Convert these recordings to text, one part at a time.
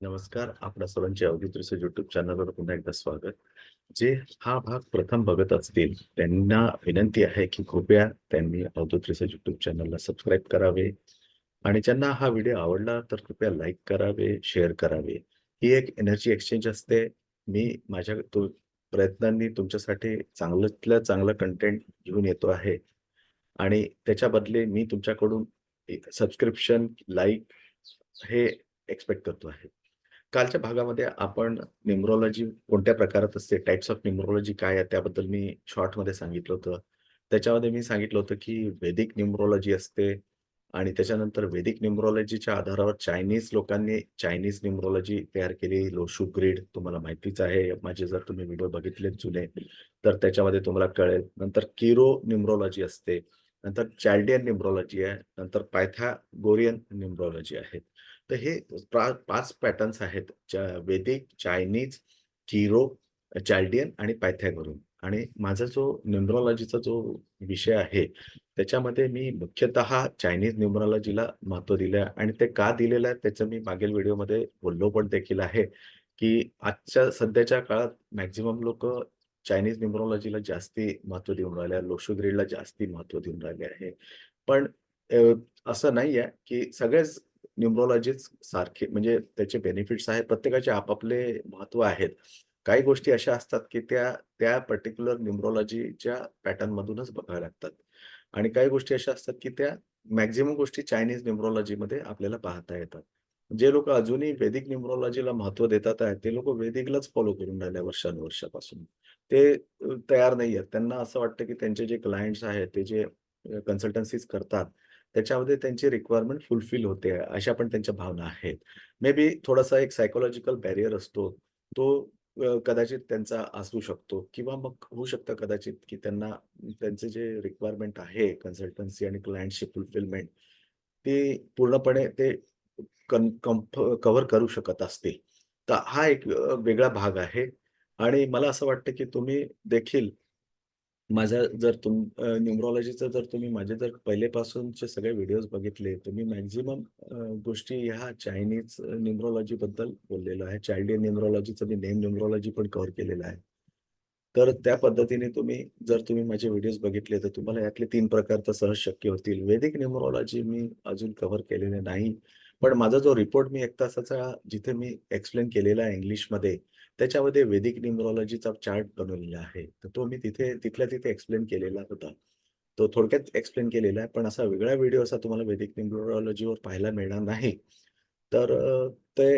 नमस्कार. आपल्या सर्वांचे अवधी रिसर्च युट्यूब चॅनलवर पुन्हा एकदा स्वागत. जे हा भाग प्रथम बघत असतील, त्यांना विनंती आहे, की कृपया त्यांनी अवधूत रिसर्च युट्यूब चॅनलला सबस्क्राईब करावे आणि ज्यांना हा व्हिडिओ आवडला, तर कृपया लाईक करावे, शेअर करावे. ही एक एनर्जी एक्सचेंज असते. मी माझ्या प्रयत्नांनी तुमच्यासाठी चांगल्यातल्या चांगलं कंटेंट घेऊन येतो आहे आणि त्याच्या बदले मी तुमच्याकडून एक सबस्क्रिप्शन, लाईक हे एक्स्पेक्ट करतो आहे. कालच्या भागामध्ये आपण न्यूमरोलॉजी कोणत्या प्रकारात असते, टाइप्स ऑफ न्यूमरोलॉजी काय आहे, त्याबद्दल मी शॉर्टमध्ये सांगितलं होतं. त्याच्यामध्ये मी सांगितलं होतं, की वेदिक न्यूमरोलॉजी असते आणि त्याच्यानंतर वेदिक न्यूमरोलॉजीच्या आधारावर चायनीज लोकांनी चायनीज न्यूमरोलॉजी तयार केली. लोशू ग्रीड तुम्हाला माहितीच आहे. माझे जर तुम्ही व्हिडिओ बघितले जुने, तर त्याच्यामध्ये तुम्हाला कळेल. नंतर किरो न्यूमरोलॉजी असते. नंतर चॅल्डियन न्यूमरोलॉजी आहे. नंतर पायथागोरियन न्यूमरोलॉजी आहे. तर हे पा 5 पॅटर्न्स आहेत. च्या चायनीज, चिरो चॅल्डियन आणि पायथागोरियन आणि माझा जो न्युमरॉलॉजीचा जो विषय आहे, त्याच्यामध्ये मी मुख्यतः चायनीज न्युमरॉलॉजीला महत्त्व दिलं आहे आणि ते का दिलेलं आहे, त्याचं मी मागील व्हिडिओमध्ये बोललो पण देखील आहे, की आजच्या सध्याच्या काळात मॅक्झिमम लोक चायनीज न्युमरॉलॉजीला जास्ती महत्त्व देऊन राहिले आहे. लोशो जास्ती महत्त्व देऊन राहिले आहे. पण असं नाही आहे, की सगळेच न्यूमरोलॉजीच सारखे म्हणजे त्याचे बेनिफिट्स आहेत. प्रत्येकाचे आपापले महत्त्व आहेत. काही गोष्टी अशा असतात, की त्या त्या पर्टिक्युलर न्यूमरोलॉजीच्या पॅटर्नमधूनच बघाव्या लागतात आणि काही गोष्टी अशा असतात, की त्या मॅक्झिमम गोष्टी चायनीज न्यूमरोलॉजीमध्ये आपल्याला पाहता येतात. जे लोक अजूनही वेदिक न्यूमरोलॉजीला महत्त्व देतात आहेत, ते लोक वेदिकलाच फॉलो करून राहिले वर्षानुवर्षापासून. ते तयार नाही आहेत. त्यांना असं वाटतं, की त्यांचे जे क्लायंट्स आहेत, ते जे कन्सल्टन्सीज करतात, त्याच्यामध्ये त्यांची रिक्वायरमेंट फुलफिल होते, अशा पण त्यांच्या भावना आहेत. मे बी थोडासा एक सायकोलॉजिकल बॅरियर असतो. तो कदाचित त्यांचा असू शकतो किंवा मग होऊ शकतं कदाचित, की त्यांना त्यांचे जे रिक्वायरमेंट आहे कन्सल्टन्सी आणि क्लायंटची फुलफिलमेंट, ती पूर्णपणे ते कन कंफ कव्हर करू शकत असतील. तर हा एक वेगळा भाग आहे आणि मला असं वाटतं, की तुम्ही देखील माझा जर तुम न्युमरॉलॉजीचं जर तुम्ही माझे जर पहिलेपासूनचे सगळे व्हिडिओज बघितले, तर मी मॅक्झिमम गोष्टी ह्या चायनीज न्युमरॉलॉजीबद्दल बोललेलो आहे. चाइल्ड न्युमरॉलॉजीचं मी नेम न्युमरॉलॉजी पण कव्हर केलेलं आहे. तर त्या पद्धतीने तुम्ही जर तुम्ही माझे व्हिडिओज बघितले, तर तुम्हाला यातले तीन प्रकार तर सहज शक्य होतील. वेदिक न्युमरॉलॉजी मी अजून कव्हर केलेले नाही. पण माझा जो रिपोर्ट मी एक तासाचा जिथे मी एक्सप्लेन केलेला आहे इंग्लिशमध्ये, त्याच्यामध्ये वेदिक न्युमरॉलॉजीचा चार्ट बनवलेला आहे. तर तो मी तिथे तिथल्या तिथे एक्सप्लेन केलेला होता. तो थोडक्यात एक्सप्लेन केलेला आहे. पण असा वेगळा व्हिडिओ असा तुम्हाला वेदिक न्युमरॉलॉजीवर पाहायला मिळणार नाही. तर ते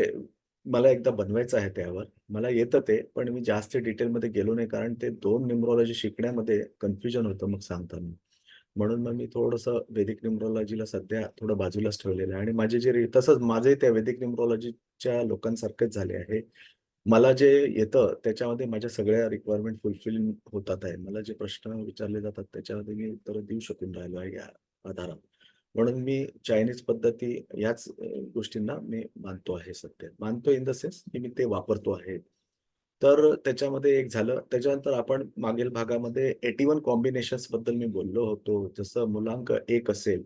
मला एकदा बनवायचं आहे त्यावर. मला येतं ते, पण मी जास्त डिटेलमध्ये गेलो नाही, कारण ते दोन न्युमरॉलॉजी शिकण्यामध्ये कन्फ्युजन होतं मग सांगताना. म्हणून मग मी थोडंसं वेदिक न्युमरॉलॉजीला सध्या थोडं बाजूलाच ठेवलेलं आहे आणि माझे जे तसंच माझे त्या वेदिक न्युमरॉलॉजीच्या लोकांसारखेच झाले आहे. मला जे येतं त्याच्यामध्ये माझ्या सगळ्या रिक्वायरमेंट फुलफिल होतात आहे. मला जे प्रश्न विचारले जातात त्याच्यामध्ये मी उत्तर देऊ शकून राहिलो आहे या आधारावर. म्हणून मी चायनीज पद्धती याच गोष्टींना मी मानतो आहे सध्या. मानतो इन द सेन्स की मी ते वापरतो आहे. तर त्याच्यामध्ये एक झालं. त्याच्यानंतर आपण मागील भागामध्ये एटी वन कॉम्बिनेशनबद्दल मी बोललो होतो. जसं मुलांक एक असेल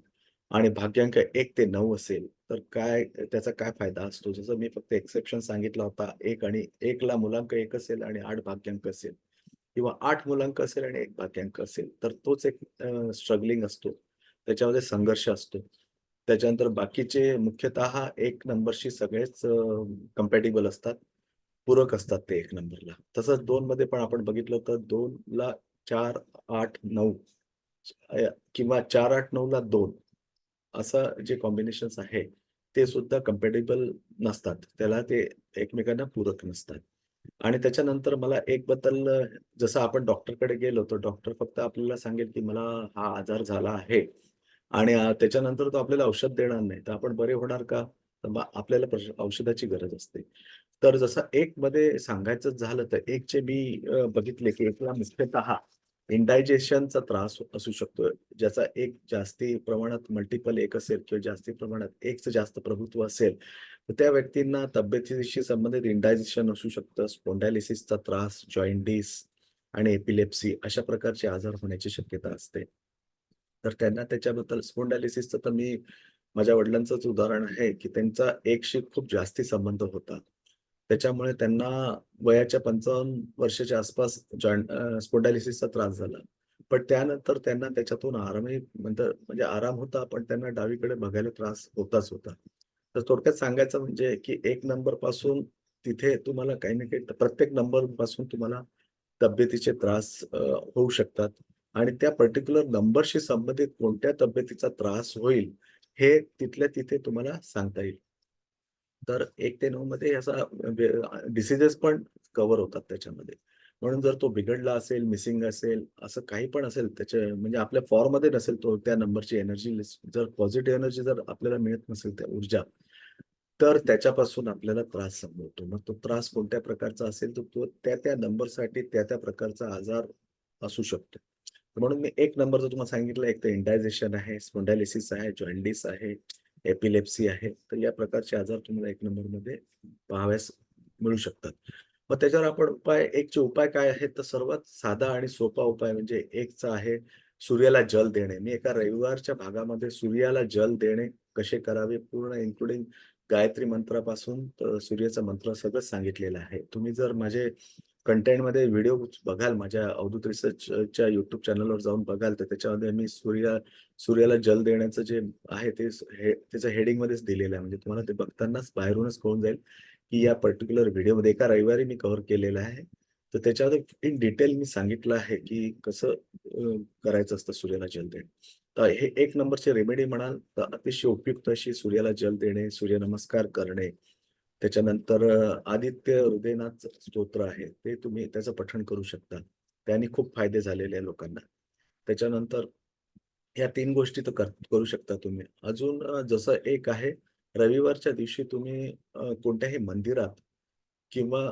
आणि भाग्यांक एक ते नऊ असेल, तर काय त्याचा काय फायदा असतो? जसं मी फक्त एक्सेप्शन सांगितला होता. एक आणि एकला मुलांक एक असेल आणि आठ भाग्यांक असेल किंवा आठ मुलांक असेल आणि एक भाग्यांक असेल, तर तोच एक स्ट्रगलिंग असतो. त्याच्यामध्ये संघर्ष असतो. त्याच्यानंतर बाकीचे मुख्यतः एक नंबरशी सगळेच कम्पॅटेबल कंपॅटिबल असतात. पूरक असतात ते एक नंबरला. तसंच दोन मध्ये पण आपण बघितलं तर दोन ला चार आठ नऊ किंवा 4, 8, 9 ला दोन असं जे कॉम्बिनेशन्स आहे, ते सुद्धा कम्पेटेबल नसतात. त्याला ते एकमेकांना पूरक नसतात. आणि त्याच्यानंतर मला एक बद्दल जसं आपण डॉक्टरकडे गेलो, तर डॉक्टर फक्त आपल्याला सांगेल, की मला हा आजार झाला आहे आणि त्याच्यानंतर तो आपल्याला औषध देणार नाही. तर आपण बरे होणार का? तर आपल्याला औषधाची गरज असते. तर जसं एक मध्ये सांगायचं झालं, तर एक चे मी बघितले, की एकला मुख्यतः इंडायजेशनचा त्रास असू शकतो. ज्याचा एक जास्ती प्रमाणात मल्टिपल एक असेल किंवा जास्ती प्रमाणात एकच जास्त प्रभुत्व असेल, तर त्या व्यक्तींना तब्येतीशी संबंधित इंडायजेशन असू शकतं. स्पोंडायलिसिसचा त्रास, जॉन्डिस आणि एपिलेप्सी अशा प्रकारचे आजार होण्याची शक्यता असते. तर त्यांना त्याच्याबद्दल स्पोंडायलिसिसचं तर मी माझ्या वडिलांचंच उदाहरण आहे, की त्यांचा एकशी खूप जास्ती संबंध होता. त्याच्यामुळे त्यांना वयाच्या 55 वर्षाच्या आसपास जॉईंट अ, त्रास झाला. पण त्यानंतर त्यांना त्याच्यातून आरामही नंतर म्हणजे आराम होता, पण त्यांना डावीकडे बघायला त्रास होताच होता. तर थोडक्यात सांगायचं म्हणजे, की एक नंबरपासून तिथे तुम्हाला काही ना काही प्रत्येक नंबरपासून तुम्हाला तब्येतीचे त्रास होऊ शकतात आणि त्या पर्टिक्युलर नंबरशी संबंधित कोणत्या तब्येतीचा त्रास होईल, हे तिथल्या तिथे तुम्हाला सांगता येईल. तर एक ते नऊ मध्ये असा म्हणजे, डिसीजेस पण कव्हर होतात त्याच्यामध्ये. म्हणून जर तो बिघडला असेल, मिसिंग असेल, असं काही पण असेल त्याच्या म्हणजे आपल्या फॉर्ममध्ये नसेल तो त्या नंबरची एनर्जी लिस्ट जर पॉझिटिव्ह एनर्जी जर आपल्याला मिळत नसेल त्या ऊर्जा, तर त्याच्यापासून आपल्याला त्रास संभवतो. मग तो त्रास कोणत्या प्रकारचा असेल, तर तो त्या-त्या नंबरसाठी त्या-त्या प्रकारचा आजार असू शकतो. म्हणून मी एक नंबर जर तुम्हाला सांगितलं एक तर इंडायजेशन आहे, स्पोंडायलिसिस आहे, जॉइंडिस आहे, एपिलेप्सी आहे. तर या प्रकारचे आजार तुम्हाला एक नंबरमध्ये पाहाव्यास मिळू शकतात. मग त्याच्यावर आपण उपाय एकचे उपाय काय आहेत? तर सर्वात साधा आणि सोपा उपाय म्हणजे एकचा आहे सूर्याला जल देणे. मी एका रविवारच्या भागामध्ये सूर्याला जल देणे कसे करावे पूर्ण इन्क्लुडिंग गायत्री मंत्रापासून तर सूर्याचा मंत्र सगळं सांगितलेलं आहे. तुम्ही जर माझे कंटेंटमध्ये व्हिडिओ बघाल माझ्या अवधूत रिसर्चच्या युट्यूब चॅनलवर जाऊन बघाल, तर त्याच्यामध्ये मी सूर्या सूर्याला जल देण्याचं जे आहे ते त्याच्या त्याचं हेडिंगमध्येच दिलेलं आहे. म्हणजे तुम्हाला ते बघतानाच बाहेरूनच कळून जाईल, की या पर्टिक्युलर व्हिडिओमध्ये एका रविवारी मी कव्हर केलेलं आहे. तर त्याच्यामध्ये इन डिटेल मी सांगितलं आहे, की कसं करायचं असतं सूर्याला जल देणं तर हे एक नंबरची रेमेडी म्हणाल तर अतिशय उपयुक्त अशी सूर्याला जल देणे, सूर्यनमस्कार करणे. त्याच्यानंतर आदित्य हृदयनाथ स्तोत्र आहे, ते तुम्ही त्याचं पठण करू शकता. त्याने खूप फायदे झालेले आहे लोकांना. त्याच्यानंतर ह्या तीन गोष्टी तर करू शकता तुम्ही. अजून जसं एक आहे रविवारच्या दिवशी तुम्ही कोणत्याही मंदिरात किंवा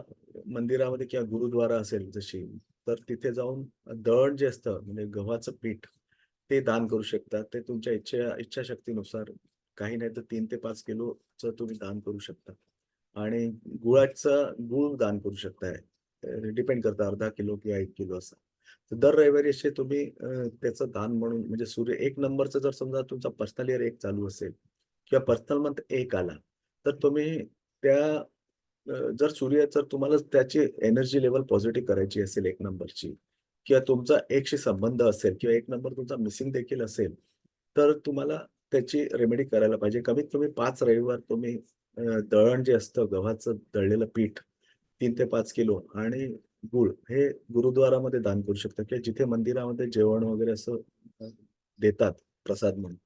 मंदिरामध्ये किंवा गुरुद्वारा असेल जशी, तर तिथे जाऊन दळण जे असतं म्हणजे गव्हाचं पीठ, ते दान करू शकता. ते तुमच्या इच्छा इच्छाशक्तीनुसार काही नाही तर तीन ते पाच किलोचं तुम्ही दान करू शकता. आणि गुळाचं गुळ दान करू शकताय. डिपेंड करता अर्धा किलो किंवा एक किलो असं. तर दर रविवारी असे तुम्ही त्याचं दान म्हणून म्हणजे सूर्य एक नंबरचं जर समजा तुमचा पर्सनल इयर एक चालू असेल किंवा पर्सनल मंथ एक आला, तर तुम्ही त्या जर सूर्य जर तुम्हाला त्याची एनर्जी लेवल पॉझिटिव्ह करायची असेल एक नंबरची किंवा तुमचा एकशी संबंध असेल किंवा एक नंबर तुमचा मिसिंग देखील असेल, तर तुम्हाला त्याची रेमेडी करायला पाहिजे. कमीत कमी पाच रविवार तुम्ही दळण जे असतं गव्हाचं दळलेलं पीठ तीन ते पाच किलो आणि गूळ हे गुरुद्वारामध्ये दान करू शकता किंवा जिथे मंदिरामध्ये जेवण वगैरे असं देतात प्रसाद म्हणून.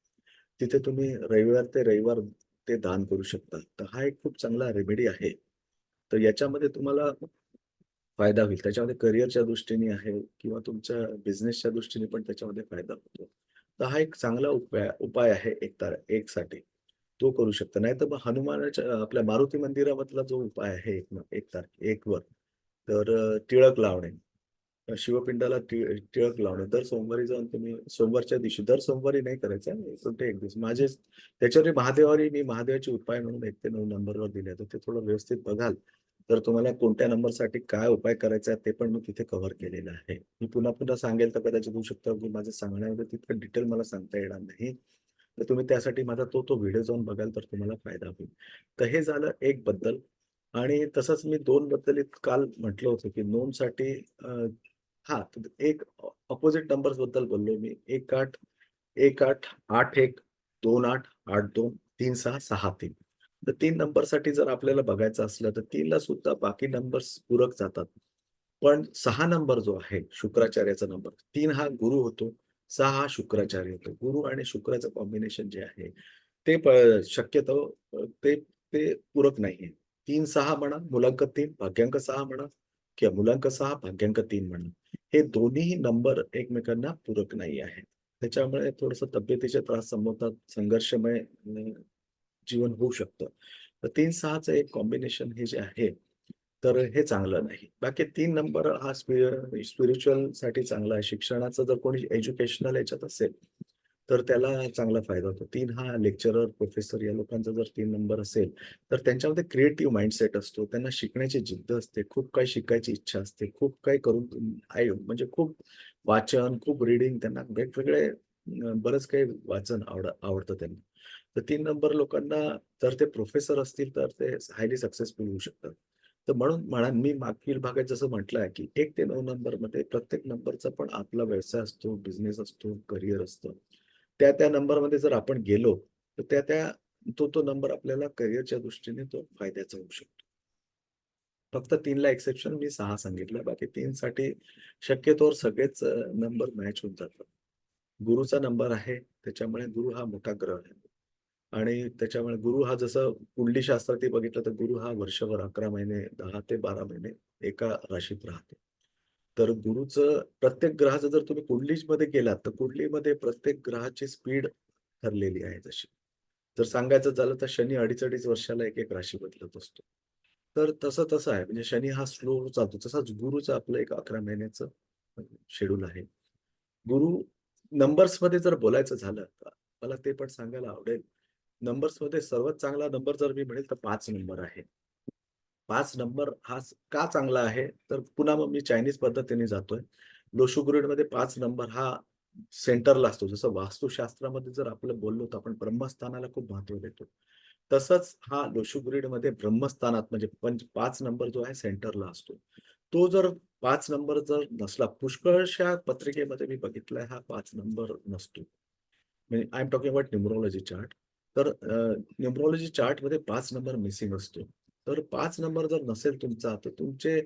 तिथे तुम्ही रविवार ते रविवार ते दान करू शकता. तर हा एक खूप चांगला रेमेडी आहे. तर याच्यामध्ये तुम्हाला फायदा होईल. त्याच्यामध्ये करिअरच्या दृष्टीने आहे किंवा तुमच्या बिझनेसच्या दृष्टीने पण त्याच्यामध्ये फायदा होतो. तर हा एक चांगला उपाय उपाय आहे एक तार 1 साठी. तो करू शकता. नाहीतर मग हनुमानाच्या आपल्या मारुती मंदिरामधला जो उपाय आहे 1 1 तारखे एक वर तर टिळक लावणे. शिवपिंडाला टिळक लावणे. दर सोमवारी जाऊन तुम्ही सोमवारच्या दिवशी दर सोमवारी नाही करायचं कोणते एक दिवस माझे त्याच्यावर महादेवारी मी महादेवाचे उपाय म्हणून एक ते नऊ नंबरवर दिले तर ते थोडं व्यवस्थित बघाल, तर तुम्हाला कोणत्या नंबरसाठी काय उपाय करायचा आहे ते पण मी तिथे कव्हर केलेलं आहे. मी पुन्हा-पुन्हा सांगेल तर कदाचित होऊ शकतं, की माझं सांगण्यामध्ये तितकं डिटेल मला सांगता येणार नाही. तर तुम्ही त्यासाठी माझा तो, तो व्हिडिओ जाऊन बघाल तर तुम्हाला फायदा होईल. तर हे झालं एक बद्दल आणि तसंच मी दोन बद्दल काल म्हटलं होतं, की नोंदसाठी हा एक अ, नंबर्सबद्दल बोललो मी 18 18 81 28 82 36 63 तर तीन नंबरसाठी जर आपल्याला बघायचं असलं तर तीनला सुद्धा बाकी नंबर्स पूरक जातात. पण सहा नंबर जो आहे शुक्राचार्याचा नंबर तीन हा गुरु होतो, सहा शुक्राचार्य होतो. गुरु आणि शुक्राचं कॉम्बिनेशन जे आहे ते शक्यतो ते ते पूरक नाहीये. 3-6 म्हणा, मुलांक तीन भाग्यांक सहा म्हणा किंवा मुलांक सहा भाग्यांक तीन म्हणा. हे दोन्हीही नंबर एकमेकांना पूरक नाही आहे. त्याच्यामुळे थोडस तब्येतीचे त्रास संभवतात, संघर्षमय जीवन होऊ शकतं. तर तीन सहाचं एक कॉम्बिनेशन हे जे आहे, तर हे चांगलं नाही. बाकी तीन नंबर हा स्पिरिच्युअलसाठी चांगला आहे. शिक्षणाचं जर कोणी एज्युकेशनल याच्यात असेल, तर त्याला चांगला फायदा होतो. तीन हा लेक्चरर, प्रोफेसर या लोकांचा जर तीन नंबर असेल, तर त्यांच्यामध्ये क्रिएटिव्ह माइंडसेट असतो. त्यांना शिकण्याची जिद्द असते. खूप काही शिकायची इच्छा असते. खूप काही करून आहे म्हणजे खूप वाचन, खूप रीडिंग त्यांना वेगवेगळे बरंच काही वाचन आवड आवडतं त्यांना. तर तीन नंबर लोकांना जर ते प्रोफेसर असतील तर ते हायली सक्सेसफुल होऊ शकतात. तर म्हणून म्हणा मी मागील भागात जसं म्हटलं आहे, की एक ते नऊ नंबरमध्ये प्रत्येक नंबरचा पण आपला व्यवसाय असतो, बिझनेस असतो, करियर असतं. त्या-त्या नंबरमध्ये जर आपण गेलो, तर त्या-त्या तो-तो नंबर आपल्याला करिअरच्या दृष्टीने तो फायद्याचा होऊ शकतो. फक्त तीनला एक्सेप्शन मी सहा सांगितलं. बाकी तीन साठी शक्यतोवर सगळेच नंबर मॅच होऊन जातात. गुरुचा नंबर आहे, त्याच्यामुळे गुरु हा मोठा ग्रह आहे. आणि त्याच्यामुळे गुरु हा जसं कुंडलीशास्त्रात बघितलं तर गुरु हा वर्षभर 11 महिने दहा ते 12 महिने एका राशीत राहते तर गुरुचं प्रत्येक ग्रहाचं जर तुम्ही कुंडलीमध्ये गेलात, तर कुंडलीमध्ये प्रत्येक ग्रहाची स्पीड ठरलेली आहे जशी जर सांगायचं झालं तर शनी अडीच-अडीच वर्षाला एक-एक राशी बदलत असतो. तर तसं-तसं आहे. म्हणजे शनी हा स्लो चालतो. तसाच गुरुचं आपलं एक 11 महिन्याचं शेड्यूल आहे. गुरु नंबर्समध्ये जर बोलायचं झालं, तर मला ते पण सांगायला आवडेल. नंबर्समध्ये सर्वात चांगला नंबर जर मी म्हणेल तर पाच नंबर आहे. पाच नंबर हा का चांगला आहे? तर पुन्हा मग मी चायनीज पद्धतीने जातोय. लोशू ग्रिडमध्ये 5 नंबर हा सेंटरला असतो. जसं वास्तुशास्त्रामध्ये जर आपलं बोललो तर आपण ब्रह्मस्थानाला खूप महत्त्व देतो. तसंच हा लोशू मध्ये ब्रह्मस्थानात म्हणजे पंच पाच नंबर जो आहे सेंटरला असतो. तो जर पाच नंबर जर नसला, पुष्कळशा पत्रिकेमध्ये मी बघितलाय हा पाच नंबर नसतो. म्हणजे I am talking about numerology chart. तर न्युमरॉलॉजी न्यूमरोलॉजी चार्टमध्ये पाच नंबर मिसिंग असतो. तर पाच नंबर जर नसेल तुमचा, तर तुमचे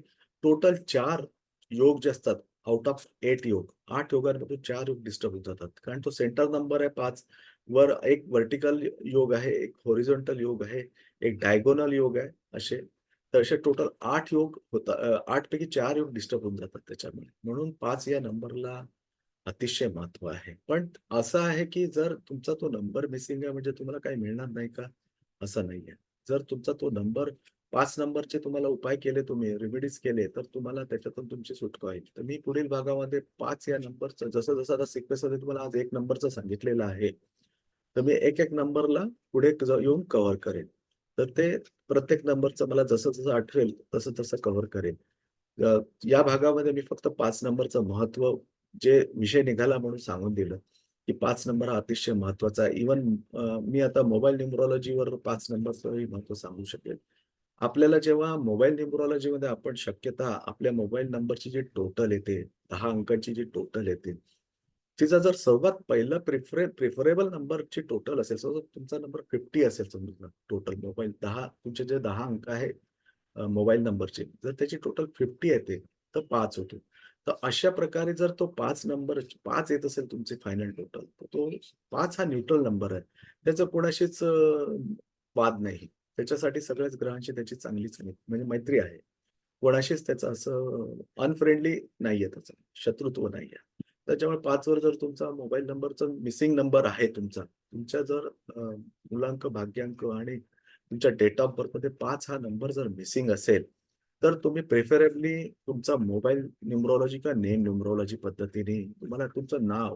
टोटल चार योग जे असतात आउट ऑफ एट योग, आठ योगांमध्ये चार योग डिस्टर्ब होऊन जातात. कारण तो सेंटर नंबर आहे पाच वर एक व्हर्टिकल योग आहे, एक हॉरिझॉन्टल योग आहे, एक डायगोनल योग आहे असे. तर असे टोटल आठ योग होतात. आठ पैकी चार योग डिस्टर्ब होऊन जातात त्याच्यामुळे. म्हणून पाच या नंबरला अतिशय महत्त्व आहे. पण असं आहे, की जर तुमचा तो नंबर मिसिंग आहे म्हणजे तुम्हाला काही मिळणार नाही का? असं नाहीये. जर तुमचा तो नंबर पाच नंबरचे तुम्हाला उपाय केले तुम्ही, रेमेडीज केले, तर तुम्हाला त्याच्यातून तुमची सुटका होईल. तर मी पुढील भागामध्ये पाच या नंबरचं जसं-जसं आता सिक्वेन्समध्ये तुम्हाला आज एक नंबरचं सांगितलेलं आहे. तर मी एक-एक नंबरला पुढे येऊन कव्हर करेन. तर ते प्रत्येक नंबरचं मला जसं-जसं आठवेल तसं-तसं कव्हर करेन. या भागामध्ये मी फक्त पाच नंबरचं महत्त्व जे विषय निघाला म्हणून सांगून दिलं, की पाच नंबर हा अतिशय महत्त्वाचा आहे. इव्हन मी आता मोबाईल न्युमरॉलॉजीवर पाच नंबरचंही महत्त्व सांगू शकेल. आपल्याला जेव्हा मोबाईल न्युमरॉलॉजीमध्ये आपण शक्यता आपल्या मोबाईल नंबरची जी टोटल येते, दहा अंकांची जी टोटल येते, तिचा जर सर्वात पहिला प्रिफरे प्रिफरेबल नंबरची टोटल असेल, समजा तुमचा नंबर 50 असेल समजा टोटल मोबाईल दहा तुमचे जे दहा अंक आहे मोबाईल नंबरचे, जर त्याची टोटल 50 येते, तर पाच होते तर अशा प्रकारे जर तो पाच नंबर पाच येत असेल तुमचे फायनल टोटल, तर तो पाच हा न्यूट्रल नंबर आहे. त्याचं कोणाशीच वाद नाही. त्याच्यासाठी सगळ्याच ग्रहांशी त्याची चांगलीच म्हणजे मैत्री आहे. कोणाशीच त्याचं असं अनफ्रेंडली नाहीये त्याचं, शत्रुत्व नाहीये. त्याच्यामुळे पाच वर जर तुमचा मोबाईल नंबरचा मिसिंग नंबर आहे तुमचा, तुमच्या जर मुलांक भाग्यांक आणि तुमच्या डेट ऑफ बर्थमध्ये पाच हा नंबर जर मिसिंग असेल, तर तुम्ही प्रेफरेबली तुमचा मोबाईल न्यूमरोलॉजी किंवा नेम न्यूमरोलॉजी पद्धतीने तुम्हाला तुमचं नाव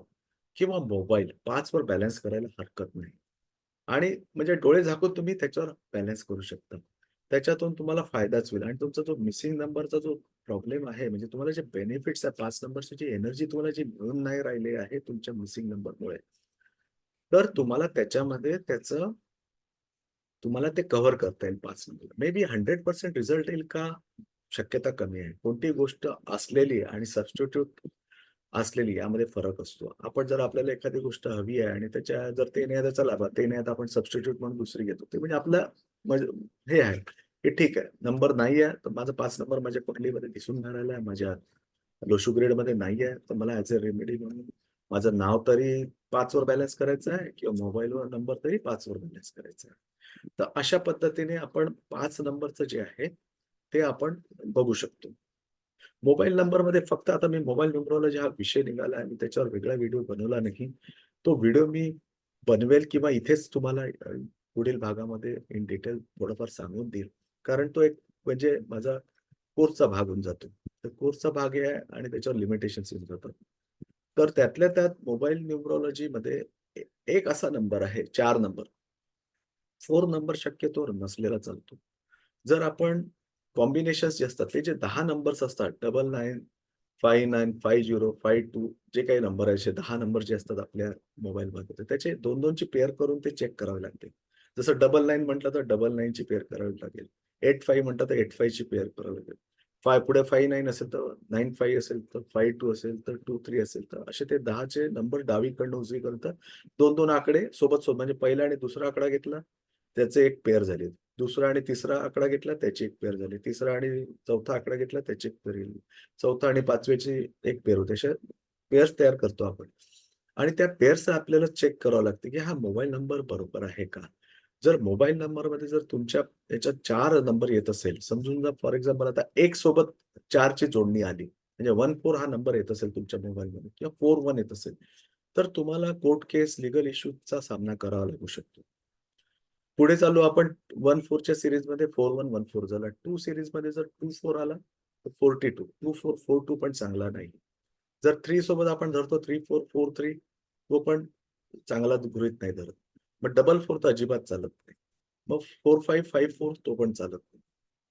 किंवा मोबाईल पाचवर बॅलन्स करायला हरकत नाही. आणि म्हणजे डोळे झाकून तुम्ही त्याच्यावर बॅलन्स करू शकता. त्याच्यातून तुम्हाला फायदाच होईल आणि तुमचा जो मिसिंग नंबरचा जो प्रॉब्लेम आहे, म्हणजे तुम्हाला जे बेनिफिट्स आहे पाच नंबरची जी एनर्जी तुम्हाला जी मिळून नाही राहिली आहे तुमच्या मिसिंग नंबरमुळे, तर तुम्हाला त्याच्यामध्ये त्याचं तुम्हाला ते कव्हर करता येईल पाच नंबर. मे बी 100% रिझल्ट येईल का? शक्यता कमी आहे. कोणती गोष्ट असलेली आणि सबस्टिट्यूट असलेली यामध्ये फरक असतो. आपण जर आपल्याला एखादी गोष्ट हवी आहे आणि त्याच्या जर ते नाही आता चला ते नाही आता तर आपण सबस्टिट्यूट म्हणून दुसरी घेतो. ते म्हणजे आपलं म्हणजे हे आहे, की ठीक आहे नंबर नाही आहे, तर माझा पाच नंबर माझ्या कुठलीमध्ये दिसून राहिला आहे. माझ्या लोशू ग्रेडमध्ये नाही आहे, तर मला ॲज अ रेमेडी म्हणून माझं नाव तरी 5 वर बॅलन्स करायचं आहे किंवा मोबाईलवर नंबर तरी 5 वर बॅलन्स करायचा आहे. तर अशा पद्धतीने आपण पाच नंबरचं जे आहे, ते आपण बघू शकतो. मोबाईल नंबरमध्ये फक्त आता मी मोबाईल न्यूमरोलॉजी हा विषय निघाला आहे. मी त्याच्यावर वेगळा व्हिडिओ बनवला नाही. तो व्हिडिओ मी बनवेल किंवा इथेच तुम्हाला पुढील भागामध्ये इन डिटेल थोडंफार सांगून देईल. कारण तो एक म्हणजे माझा कोर्सचा भाग होऊन जातो. तर कोर्सचा भाग आहे आणि त्याच्यावर लिमिटेशन येऊन जातात. तर त्यातल्या त्यात मोबाईल न्यूमरोलॉजीमध्ये एक असा नंबर आहे चार नंबर. फोर नंबर शक्यतोवर नसलेला चालतो. जर आपण कॉम्बिनेशन्स जे असतात, ते जे दहा नंबर्स असतात 99, five nine five zero five two जे काही नंबर आहे दहा नंबर जे असतात आपल्या मोबाईलमध्ये तर त्याचे दोन दोनची पेअर करून ते चेक करावे लागते जसं डबल नाईन म्हटलं तर डबल नाईनची पेअर करावी लागेल. एट फाईव्ह म्हटलं तर एट फाईव्हची पेअर करावी लागेल. फाय पुढे फाय नाईन असेल तर नाईन फाईव्ह असेल तर फाय टू असेल तर टू थ्री असेल तर असे ते दहाचे नंबर डावीकडनं उजवीकडनं दोन दोन आकडे सोबत सोबत म्हणजे पहिला आणि दुसरा आकडा घेतला त्याचे एक पेअर झाले दुसरा आणि तिसरा आकडा घेतला त्याची एक पेअर झाली. तिसरा आणि चौथा आकडा घेतला त्याची एक पेअर गेली चौथा आणि पाचव्याची एक पेअर होते. अशा पेअर्स तयार करतो आपण. आणि त्या पेअर्स आपल्याला चेक करावं लागतं की हा मोबाईल नंबर बरोबर आहे का? जर मोबाईल नंबरमध्ये जर तुमच्या याच्यात चार नंबर येत असेल समजून जर फॉर एक्झाम्पल आता एक सोबत चारची जोडणी आली म्हणजे वन फोर हा नंबर येत असेल तुमच्या मोबाईलमध्ये किंवा फोर वन येत असेल तर तुम्हाला कोर्ट केस लिगल इश्यूचा सामना करावा लागू शकतो. पुढे चालू आपण वन फोरच्या सिरीजमध्ये फोर वन वन फोर झाला. टू सिरीजमध्ये जर टू फोर आला तर forty two two four four two पण चांगला नाही. जर थ्री सोबत आपण धरतो थ्री फोर फोर थ्री तो पण चांगला गृहित नाही धरत. मग डबल फोर तर अजिबात चालत नाही. मग फोर फाईव्ह फाईव्ह फोर तो पण चालत नाही.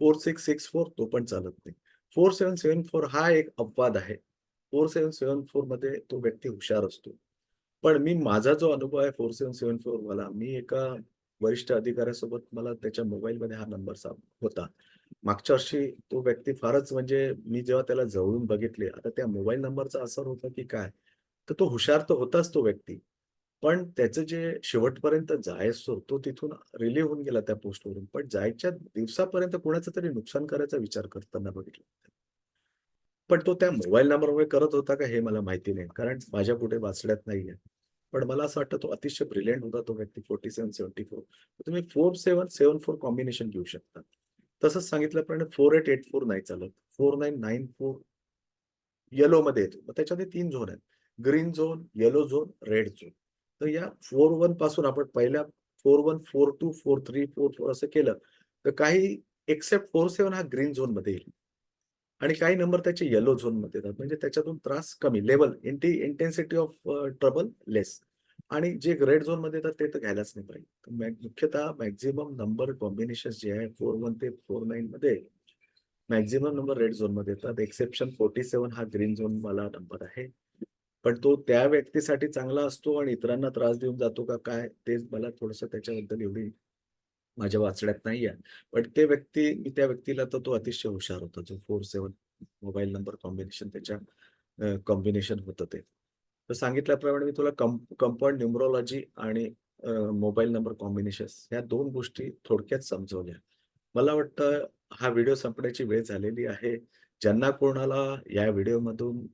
फोर सिक्स सिक्स फोर तो पण चालत नाही. फोर सेवन सेवन फोर हा एक अपवाद आहे. फोर सेवन सेवन फोरमध्ये तो व्यक्ती हुशार असतो. पण मी माझा जो अनुभव आहे फोर सेवन सेवन फोर वाला मी एका वरिष्ठ अधिकाऱ्यासोबत मला त्याच्या मोबाईलमध्ये हा नंबर होता. मागच्या वर्षी तो व्यक्ती फारच म्हणजे मी जेव्हा त्याला जवळून बघितले आता त्या मोबाईल नंबरचा असर होता की काय? तर तो हुशार तर होताच तो व्यक्ती. पण त्याचं जे शेवटपर्यंत जायचो तो तिथून रिलीव्ह होऊन गेला त्या पोस्टवरून. पण जायच्या दिवसापर्यंत कोणाचं तरी नुकसान करायचा विचार करताना बघितलं. पण तो त्या मोबाईल नंबरमुळे करत होता का हे मला माहिती नाही. कारण माझ्या कुठे वाचण्यात नाहीये. पण मला असं वाटतं तो अतिशय ब्रिलियंट होता तो व्यक्ती फोर्टी सेव्हन सेव्हन्टी फोर तुम्ही four seven seven four combination घेऊ शकता. तसंच सांगितल्याप्रमाणे फोर एट एट फोर नाही चालत. Four nine nine four yellow मध्ये येतो. मग त्याच्यामध्ये तीन झोन आहेत. Green zone yellow zone red zone तर या फोर वनपासून आपण पहिल्या four one four two four three four four असं केलं तर काही एक्सेप्ट फोर सेव्हन हा ग्रीन झोनमध्ये येईल. आणि काही नंबर त्याचे येलो झोनमध्ये येतात. म्हणजे त्याच्यातून त्रास कमी लेवल इंटी इंटेन्सिटी ऑफ ट्रबल लेस आणि जे रेड झोनमध्ये येतात ते तर घ्यायलाच नाही पाहिजे. मुख्यतः मॅक्झिमम नंबर कॉम्बिनेशन जे आहे फोर वन ते फोर नाईन मध्ये मॅक्झिमम नंबर रेड झोनमध्ये येतात. एक्सेप्शन फोर्टी सेवन हा ग्रीन झोन वाला नंबर आहे. पण तो त्या व्यक्तीसाठी चांगला असतो आणि इतरांना त्रास देऊन जातो का काय तेच मला थोडस त्याच्याबद्दल एवढी माझ्या वाचण्यात नाही आहे पण ते व्यक्ती मी त्या व्यक्तीला तर तो अतिशय हुशार होता. जो four seven mobile number combination त्याच्या कॉम्बिनेशन होतं ते. तर सांगितल्याप्रमाणे मी तुला कंपाऊंड न्युमरोलॉजी आणि मोबाईल नंबर कॉम्बिनेशन ह्या दोन गोष्टी थोडक्यात समजवल्या. मला वाटतं हा व्हिडिओ संपण्याची वेळ झालेली आहे. ज्यांना कोणाला या व्हिडिओमधून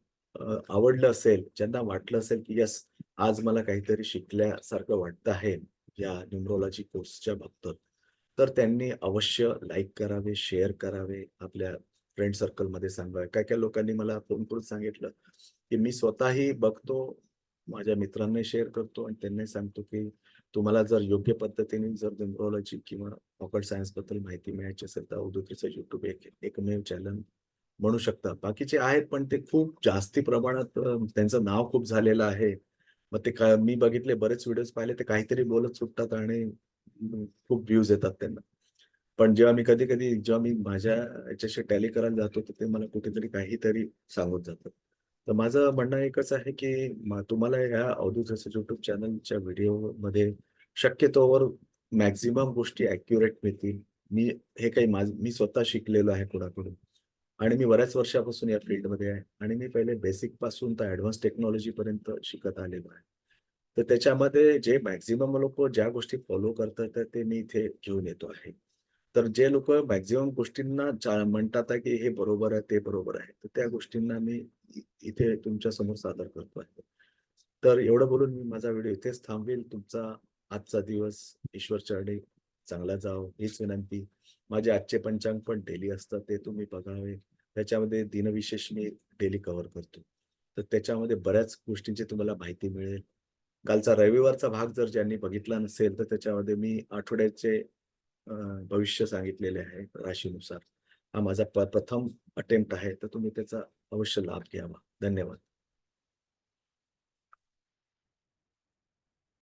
आवडलं असेल ज्यांना वाटलं असेल की यस आज मला काहीतरी शिकल्यासारखं वाटतं आहे या न्युमरोलॉजी कोर्सच्या बाबतीत तर त्यांनी अवश्य लाईक करावे शेअर करावे आपल्या फ्रेंड सर्कलमध्ये सांगावे. काय काय लोकांनी मला फोन करून सांगितलं की मी स्वतःही बघतो माझ्या मित्रांनी शेअर करतो आणि त्यांनी सांगतो की तुम्हाला जर योग्य पद्धतीने जर न्युमरोलॉजी किंवा ऑकड सायन्सबद्दल माहिती मिळायची असेल तर अवधूतीचं युट्यूब एक एकमेव चॅनल म्हणू शकता. बाकीचे आहेत पण ते खूप जास्ती प्रमाणात त्यांचं नाव खूप झालेलं आहे. मग ते मी बघितले बरेच व्हिडिओज पाहिले ते काहीतरी बोलत सुटतात आणि खूप व्ह्यूज येतात त्यांना. पण जेव्हा मी कधी कधी जेव्हा मी माझ्या याच्याशी टॅली करायला जातो तर ते मला कुठेतरी काहीतरी सांगत जातं तर माझं म्हणणं एकच आहे की तुम्हाला ह्या अवधूत युट्यूब चॅनलच्या व्हिडिओमध्ये शक्यतोवर मॅक्झिमम गोष्टी ऍक्युरेट मिळतील. मी हे काही माझ मी स्वतः शिकलेलो आहे कुणाकडून. आणि मी बऱ्याच वर्षापासून या फील्डमध्ये आहे. आणि मी पहिले बेसिकपासून तर ऍडव्हान्स टेक्नॉलॉजी पर्यंत शिकत आलेलो आहे. तर त्याच्यामध्ये जे मॅक्झिमम लोक ज्या गोष्टी फॉलो करतात ते मी इथे घेऊन येतो आहे. तर जे लोक मॅक्झिमम गोष्टींना म्हणतात की हे बरोबर आहे ते बरोबर आहे तर त्या गोष्टींना मी इथे तुमच्यासमोर सादर करतो आहे. तर एवढं बोलून मी माझा व्हिडिओ इथेच थांबवेल तुमचा आजचा दिवस ईश्वर चरणे चांगला जाव. हीच विनंती. माझे आजचे पंचांग पण डेली असतात ते तुम्ही बघावे. त्याच्यामध्ये दिनविशेष मी डेली कव्हर करतो. तर त्याच्यामध्ये बऱ्याच गोष्टींची तुम्हाला माहिती मिळेल. कालचा रविवारचा भाग जर ज्यांनी बघितला नसेल तर त्याच्यामध्ये मी आठवड्याचे भविष्य सांगितलेले आहे राशीनुसार. हा माझा प्रथम अटेम्प्ट आहे तर तुम्ही त्याचा अवश्य लाभ घ्यावा. धन्यवाद.